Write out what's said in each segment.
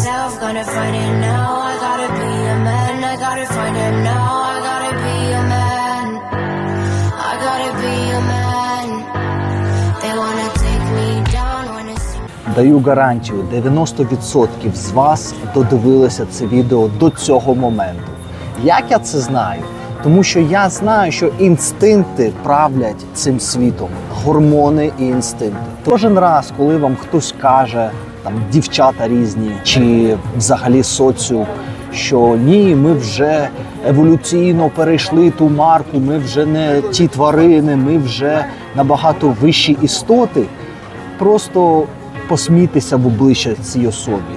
myself, gonna find it now. I gotta be a man, I gotta find it now. I gotta be a man. I gotta be a man. They wanna take me down when it's Даю гарантію, 90% з вас додивилися це відео до цього моменту. Як я це знаю? Тому що я знаю, що інстинкти правлять цим світом, гормони і інстинкти. Кожен раз, коли вам хтось каже, там дівчата різні чи взагалі соціум, що ні, ми вже еволюційно перейшли ту марку, ми вже не ті тварини, ми вже набагато вищі істоти просто посмійтеся в обличчя цій особі.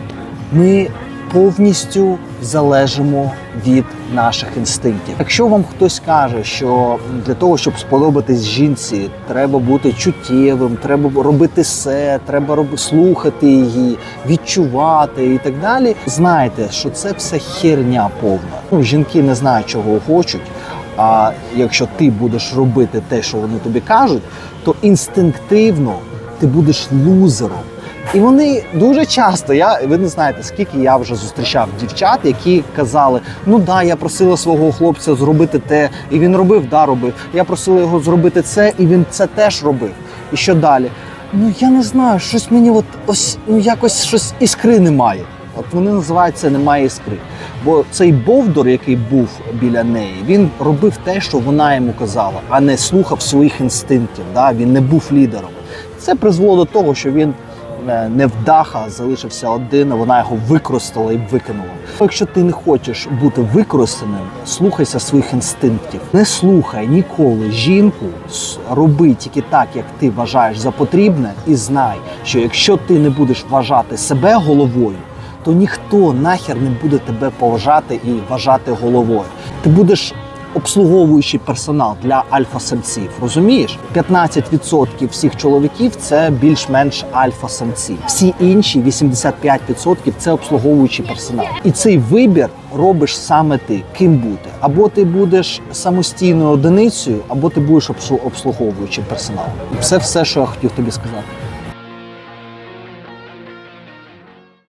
Ми повністю залежимо від наших інстинктів. Якщо вам хтось каже, що для того, щоб сподобатись жінці, треба бути чуттєвим, треба робити все, треба слухати її, відчувати і так далі. Знайте, що це все херня повна. Ну, жінки не знають, чого хочуть. А якщо ти будеш робити те, що вони тобі кажуть, то інстинктивно ти будеш лузером. І вони дуже часто, я ви не знаєте, скільки я вже зустрічав дівчат, які казали: ну да, я просила свого хлопця зробити те, і він робив, да, робив. Я просила його зробити це, і він це теж робив. І що далі? Ну я не знаю, щось мені от ось ну якось щось іскри немає. От вони називають це немає іскри. Бо цей Бовдор, який був біля неї, він робив те, що вона йому казала, а не слухав своїх інстинктів. Да? Він не був лідером. Це призвело до того, що він невдаха залишився один, вона його використала і викинула. Якщо ти не хочеш бути використаним, слухайся своїх інстинктів. Не слухай ніколи жінку, роби тільки так, як ти вважаєш за потрібне, і знай, що якщо ти не будеш вважати себе головою, то ніхто нахер не буде тебе поважати і вважати головою. Ти будеш обслуговуючий персонал для альфа-самців. Розумієш? 15% всіх чоловіків це більш-менш альфа-самці. Всі інші 85% це обслуговуючий персонал. І цей вибір робиш саме ти, ким бути. Або ти будеш самостійною одиницею, або ти будеш обслу- обслуговуючим персоналом. Це все, що я хотів тобі сказати.